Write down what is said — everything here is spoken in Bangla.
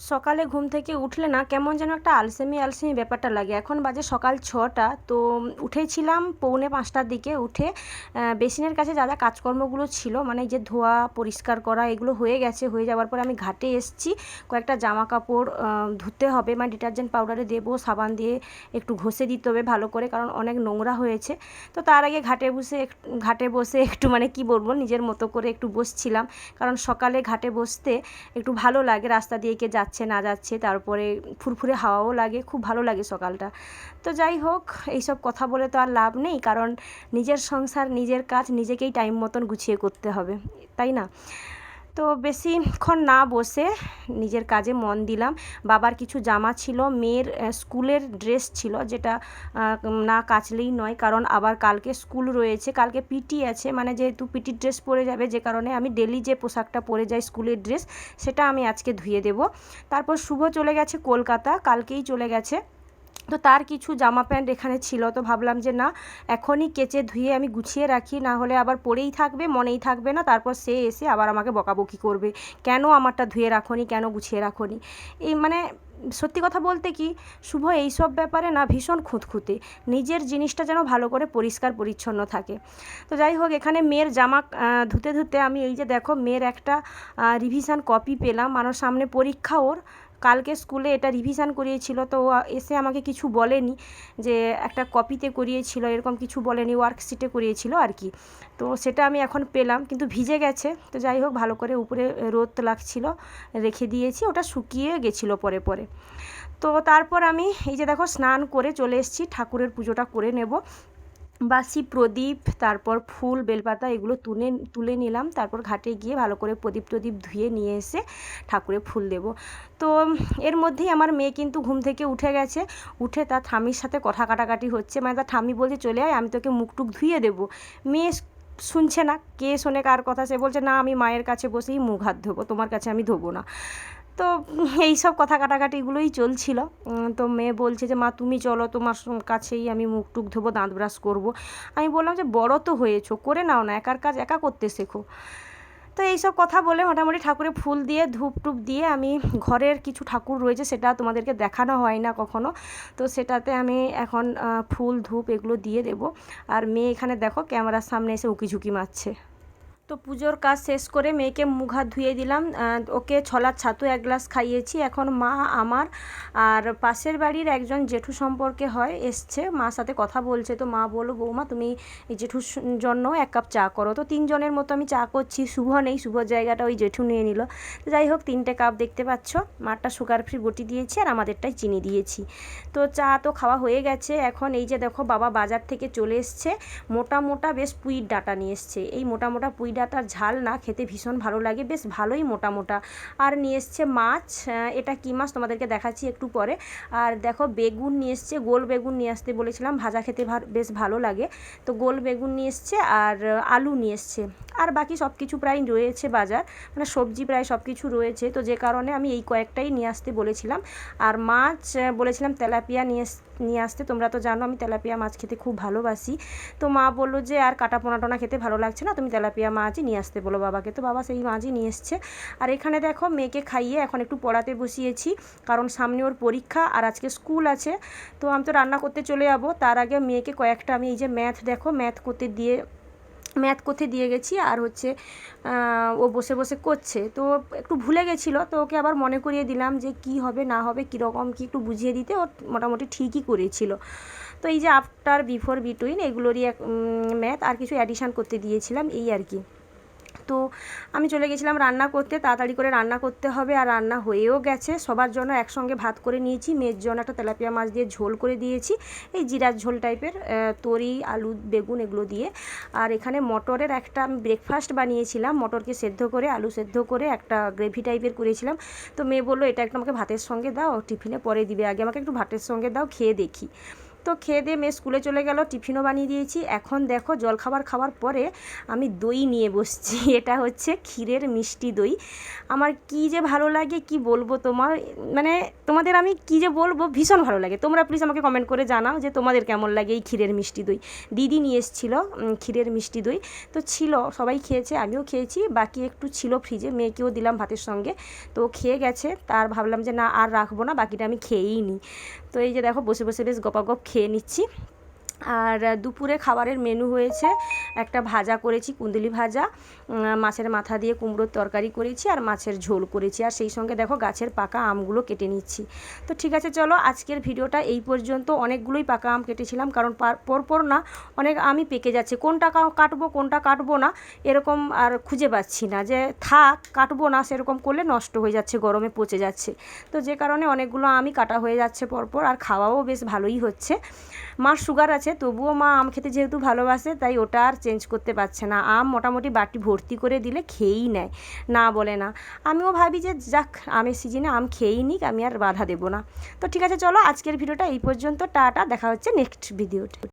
সকালে ঘুম থেকে উঠলে না কেমন যেন একটা আলসেমি আলসেমি ব্যাপারটা লাগে। এখন বাজে সকাল ছটা, তো উঠেছিলাম পৌনে পাঁচটার দিকে উঠে বেসিনের কাছে যা যা কাজকর্মগুলো ছিল মানে যে ধোয়া, পরিষ্কার করা, এগুলো হয়ে গেছে। হয়ে যাওয়ার পর আমি ঘাটে এসছি। কয়েকটা জামা কাপড় ধুতে হবে মানে ডিটারজেন্ট পাউডারে দেবো, সাবান দিয়ে একটু ঘষে দিতে হবে ভালো করে, কারণ অনেক নোংরা হয়েছে। তো তার আগে ঘাটে বসে ঘাটে বসে একটু মানে কি বলব, নিজের মতো করে একটু বসছিলাম। কারণ সকালে ঘাটে বসতে একটু ভালো লাগে, রাস্তা দিয়ে কে যাচ্ছে, না যাচ্ছে, তারপরে ফুরফুরে হাওয়াও লাগে, খুব ভালো লাগে সকালটা। তো যাই হোক, এইসব কথা বলে তো আর লাভ নেই, কারণ নিজের সংসার, নিজের কাজ, নিজেকেই টাইম মতন গুছিয়ে করতে হবে, তাই না? তো বেশিক্ষণ না বসে নিজের কাজে মন দিলাম। বাবার কিছু জামা ছিল, মেয়ের স্কুলের ড্রেস ছিল, যেটা না কাচলেই নয়, কারণ আবার কালকে স্কুল রয়েছে, কালকে পিটি আছে মানে যেহেতু পিটি ড্রেস পরে যাবে, যে কারণে আমি ডেলি যে পোশাকটা পরে যাই স্কুলের ড্রেস, সেটা আমি আজকে ধুয়ে দেব। তারপর শুভ চলে গেছে কলকাতা, কালকেই চলে গেছে। তো তার কিছু জামা প্যান্ট এখানে ছিল, তো ভাবলাম যে না, এখনই কেচে ধুয়ে আমি গুছিয়ে রাখি, না হলে আবার পরেই থাকবে, মনেই থাকবে না, তারপর সে এসে আবার আমাকে বকাবকি করবে। কেন আমারটা ধুয়ে রাখনি, কেন গুছিয়ে রাখনি? এই মানে সত্যি কথা বলতে কি, শুভ এইসব ব্যাপারে না ভীষণ খুঁতখুঁতে, নিজের জিনিসটা যেন ভালো করে পরিষ্কার পরিচ্ছন্ন থাকে। তো যাই হোক, এখানে মেয়ের জামা ধুতে ধুতে আমি এই যে দেখো, মেয়ের একটা রিভিশন কপি পেলাম মানুষ সামনে পরীক্ষা ওর কালকে স্কুলে এটা রিভিশন করিয়েছিল, তো ও এসে আমাকে কিছু বলেনি যে একটা কপিতে করিয়েছিল, এরকম কিছু বলেনি ওয়ার্কশিটে করিয়েছিল আর কি। তো সেটা আমি এখন পেলাম, কিন্তু ভিজে গেছে। তো যাই হোক, ভালো করে উপরে রোদ লাগছিল, রেখে দিয়েছি, ওটা শুকিয়ে গেছিল পরে পরে। তো তারপর আমি এই যে দেখো, স্নান করে চলে এসেছি, ঠাকুরের পুজোটা করে নেব। বাসি প্রদীপ, তারপর ফুল, বেলপাতা এগুলো তুলে তুলে নিলাম। তারপর ঘাটে গিয়ে ভালো করে প্রদীপ টদীপ ধুয়ে নিয়ে এসে ঠাকুরে ফুল দেব। তো এর মধ্যেই আমার মেয়ে কিন্তু ঘুম থেকে উঠে গেছে। উঠে তার ঠামির সাথে কথা কাটাকাটি হচ্ছে। মানে তার ঠামি বলছে, চলে আয়, আমি তোকে মুখটুক ধুয়ে দেবো। মেয়ে শুনছে না। কে শোনে কার কথা? সে বলছে, না, আমি মায়ের কাছে বসেই মুখ হাত ধোবো। তোমার কাছে আমি ধোবো না। তো এই সব কথা কাটাকাটিগুলোই চলছিল। তো মেয়ে বলছে যে, মা, তুমি চলো, তোমার কাছেই আমি মুখ টুক ধোবো, দাঁত ব্রাশ করব। আমি বললাম যে, বড় তো হয়েছো, করে নাও না, একার কাজ একা করতে শেখো। তো এইসব কথা বলে মোটামুটি ঠাকুরে ফুল দিয়ে, ধূপ টুপ দিয়ে আমি ঘরের কিছু ঠাকুর রয়েছে, সেটা তোমাদেরকে দেখানো হয় না কখনো। তো সেটাতে আমি এখন ফুল, ধূপ এগুলো দিয়ে দেব। আর মেয়ে এখানে দেখো, ক্যামেরার সামনে এসে উকি ঝুঁকি মারছে। তো পুজোর কাজ শেষ করে মেয়েকে মুখ হাত ধুয়ে দিলাম ওকে ছলার ছাতু এক গ্লাস খাইয়েছি। এখন মা আমার আর পাশের বাড়ির একজন জেঠু সম্পর্কে হয়, এসছে। মার সাথে কথা বলছে তো মা বলো বৌমা, তুমি জেঠুর জন্য এক কাপ চা করো। তো তিনজনের মতো আমি চা করছি। শুভ নেই, শুভ জায়গাটা ওই জেঠু নিয়ে নিল। তো যাই হোক, তিনটে কাপ দেখতে পাচ্ছ। মারটা সুগার ফ্রি বটি দিয়েছি আর আমাদেরটাই চিনি দিয়েছি। তো চা তো খাওয়া হয়ে গেছে। এখন এই যে দেখো, বাবা বাজার থেকে চলে এসছে। মোটা মোটা বেশ পুইর ডাটা নিয়ে এসছে। এই মোটা মোটা পুই ডাটার ঝাল না খেতে ভীষণ ভালো লাগে, বেশ ভালোই মোটা মোটা। আর নিয়ে এসছে মাছ এটা কী মাছ তোমাদেরকে দেখাচ্ছি একটু পরে। আর দেখো বেগুন নিয়ে এসছে, গোল বেগুন নিয়ে আসতে বলেছিলাম, ভাজা খেতে বেশ ভালো লাগে। তো গোল বেগুন নিয়ে এসছে আর আলু নিয়ে এসছে। আর বাকি সব কিছু প্রায় রয়েছে বাজার মানে সবজি প্রায় সব কিছু রয়েছে। তো যে কারণে আমি এই কয়েকটাই নিয়ে আসতে বলেছিলাম। আর মাছ বলেছিলাম তেলাপিয়া নিয়ে নিয়ে আসতে, তোমরা তো জানো আমি তেলাপিয়া মাছ খেতে খুব ভালোবাসি। তো মা বলল যে আর কাটা পোনা টোনা খেতে ভালো লাগছে না, তুমি তেলাপিয়া মাছই নিয়ে আসতে বলো বাবাকে। তো বাবা সেই মাছই নিয়ে এসছে। আর এখানে দেখো মেয়েকে খাইয়ে এখন একটু পড়াতে বসিয়েছি। কারণ সামনে ওর পরীক্ষা আর আজকে স্কুল আছে। তো আমি তো রান্না করতে চলে যাব। তার আগে মেয়েকে কয়েকটা আমি এই যে ম্যাথ দেখো, ম্যাথ করতে দিয়ে, ম্যাথ করতে দিয়ে গেছি। আর হচ্ছে ও বসে বসে করছে। তো একটু ভুলে গেছিল। তো ওকে আবার মনে করিয়ে দিলাম যে কি হবে, না হবে, কীরকম, কী একটু বুঝিয়ে দিতে। ও মোটামুটি ঠিকই করেছিল। তো এই যে আফটার বিফোর বিটুইন এগুলোরই এক ম্যাথ। আর কিছু অ্যাডিশান করতে দিয়েছিলাম। এই আর কি। তো আমি চলে গেছিলাম রান্না করতে, তাড়াতাড়ি করে রান্না করতে হবে আর রান্না হয়েও গেছে। সবার জন্য একসঙ্গে ভাত করে নিয়েছি, মেয়ের জন্য একটা তেলাপিয়া মাছ দিয়ে ঝোল করে দিয়েছি। এই জিরার ঝোল টাইপের তরি, আলু, বেগুন এগুলো দিয়ে। আর এখানে মটরের একটা আমি ব্রেকফাস্ট বানিয়েছিলাম, মটরকে সেদ্ধ করে, আলু সেদ্ধ করে একটা গ্রেভি টাইপের করেছিলাম। তো মেয়ে বলল, এটা একটু আমাকে ভাতের সঙ্গে দাও, টিফিনে পরে দিবে, আগে আমাকে একটু ভাতের সঙ্গে দাও, খেয়ে দেখি। তো খেয়ে দিয়ে মেয়ে স্কুলে চলে গেল, টিফিনও বানিয়ে দিয়েছি। এখন দেখো জলখাবার খাওয়ার পরে আমি দই নিয়ে বসছি। এটা হচ্ছে ক্ষীরের মিষ্টি দই। আমার কি যে ভালো লাগে, কি বলব তোমার? মানে তোমাদের আমি কি যে বলব, ভীষণ ভালো লাগে। তোমরা প্লিজ আমাকে কমেন্ট করে জানাও যে তোমাদের কেমন লাগে এই ক্ষীরের মিষ্টি দই। দিদি নিয়ে এসেছিল ক্ষীরের মিষ্টি দই। তো ছিল, সবাই খেয়েছে, আমিও খেয়েছি। বাকি একটু ছিল ফ্রিজে মেয়েকেও দিলাম ভাতের সঙ্গে। তো খেয়ে গেছে, তার ভাবলাম যে না, আর রাখব না, বাকিটা আমি খেয়েই নিই তো এই যে দেখো বসে বসে বেশ গপাগপ খেয়ে নিচ্ছি। আর দুপুরে খাবারের মেনু হয়েছে, একটা ভাজা করেছি, কুন্দুলি ভাজা মাছের মাথা দিয়ে কুমড়োর তরকারি করেছি আর মাছের ঝোল করেছি। আর সেই সঙ্গে দেখো গাছের পাকা আমগুলো কেটে নিচ্ছি। তো ঠিক আছে, চলো আজকের ভিডিওটা এই পর্যন্ত। অনেকগুলোই পাকা আম কেটেছিলাম কারণ পরপর না অনেক আমি পেকে যাচ্ছে। কোনটা কাটবো কোনটা কাটবো না এরকম আর খুঁজে পাচ্ছি না। যে থাক, কাটবো না সেরকম করলে নষ্ট হয়ে যাচ্ছে, গরমে পচে যাচ্ছে। তো যে কারণে অনেকগুলো আমই কাটা হয়ে যাচ্ছে পরপর আর খাওয়াও বেশ ভালোই হচ্ছে। মার সুগার আছে তবুও মা আম খেতে যেহেতু ভালোবাসে, তাই ওটা আর চেঞ্জ করতে পারছে না। আম মোটামুটি বাটি ভর্তি করে দিলে খেয়েই নেয়। না বলে না। আমিও ভাবি যে যাক, আমের সিজনে আম খেয়েই নিক, আমি আর বাধা দেবো না। তো ঠিক আছে, চলো আজকের ভিডিওটা এই পর্যন্ত। টাটা, দেখা হচ্ছে নেক্সট ভিডিওতে